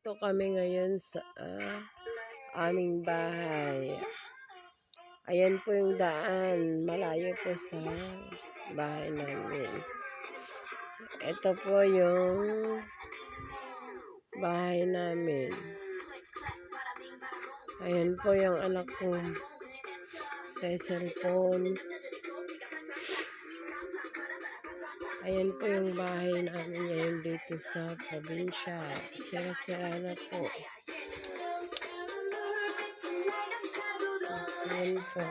Ito kami ngayon sa ah, aming bahay. Ayan po yung daan. Malayo po sa bahay namin. Ito po yung bahay namin. Ayan po yung anak ko sa cellphone. Ayan po yung bahay namin ngayon dito sa probinsya. Sira-sira na po. Ayan po.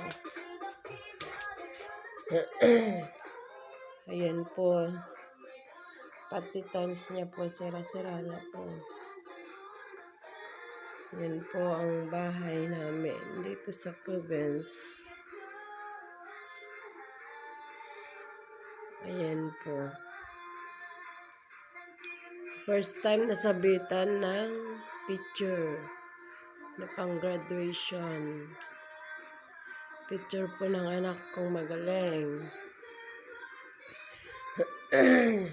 Ayan po. Pati tiles niya po, sira-sira na po. Ayan po ang bahay namin dito sa province. Ayan po. First time nasabitan ng picture na pang graduation. Picture po ng anak kong magaling.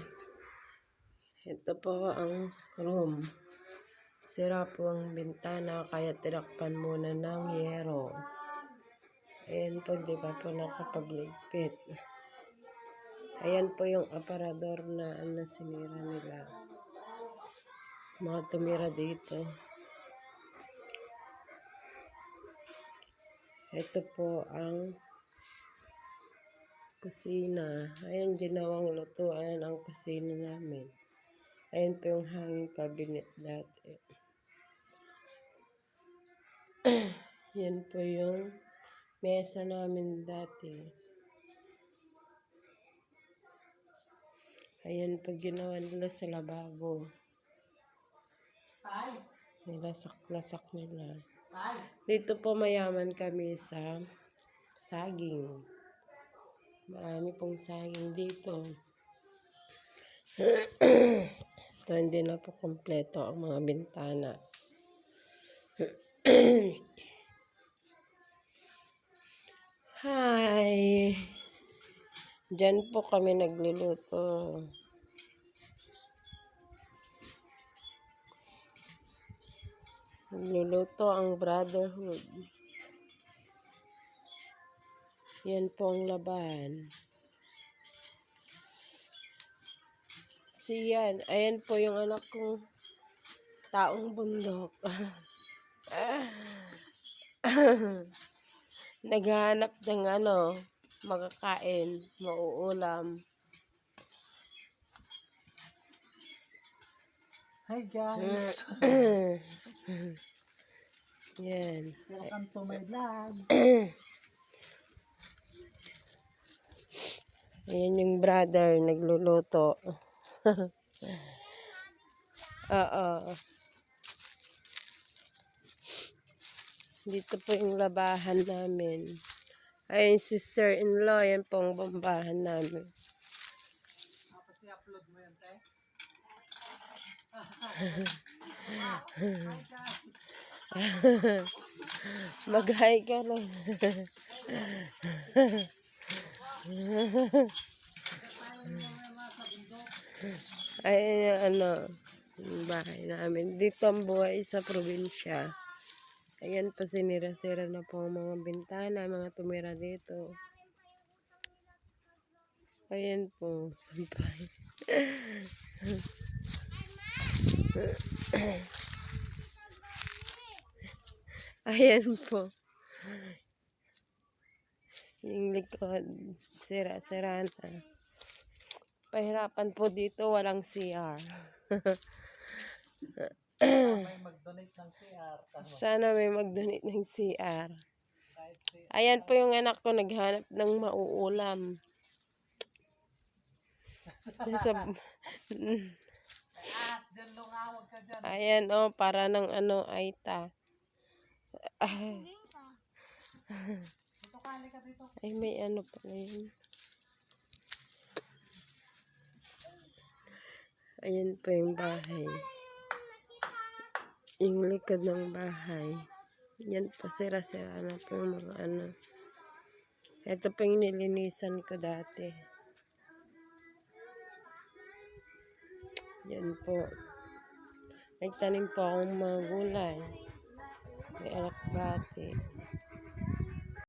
Ito po ang room. Sira po ang bintana kaya tinakpan muna ng yero. Ayan po, di ba po nakapagligpit. Ayan po yung aparador na ano sinira nila. Mga tumira dito. Ito po ang kusina. Ayan, ginawang lutuan ang kusina namin. Ayan po yung hanging cabinet dati. Yan po yung mesa namin dati. Ayan po ginawa nila sa lababo. Nilasak-lasak nila. Dito po mayaman kami sa saging. Marami pong saging dito. Ito hindi na po kompleto ang mga bintana. Hi! Diyan po kami nagluluto. Nagluluto ang brotherhood. Yan po ang laban. Siyan. Ayan po yung anak kong taong bundok. Naghahanap ng ano, makakain, mauulam. Hi guys! Yan. Welcome to my vlog. Ayan yung brother, nagluluto. Oo. Dito po yung labahan namin. Ay, sister-in-law, yan pong bombahan namin. Tapos i-upload mo yan, te? Mag-hi ka lang. Ay, ano, bahay namin. Dito ang buhay sa probinsya. Ayan pa sinira-sira na po ang mga bintana, mga tumira dito. Ayan po, sampay. Ayan po. Yung likod, sira-sira na. Pahirapan po dito, walang CR. May mag-donate ng CR. Tama. Sana may mag-donate ng CR. Ayan po yung anak ko naghanap ng mauulam. Nasa, dyan. ayan oh, para ng ano, aita. Ay, may ano pala yun. Ayan po yung bahay. Yung likod ng bahay. Yan po, sira-sira na po yung mga ano. Ito po yung nilinisan ko dati. Yan po. Nagtanim po akong mga gulay. May alakbati.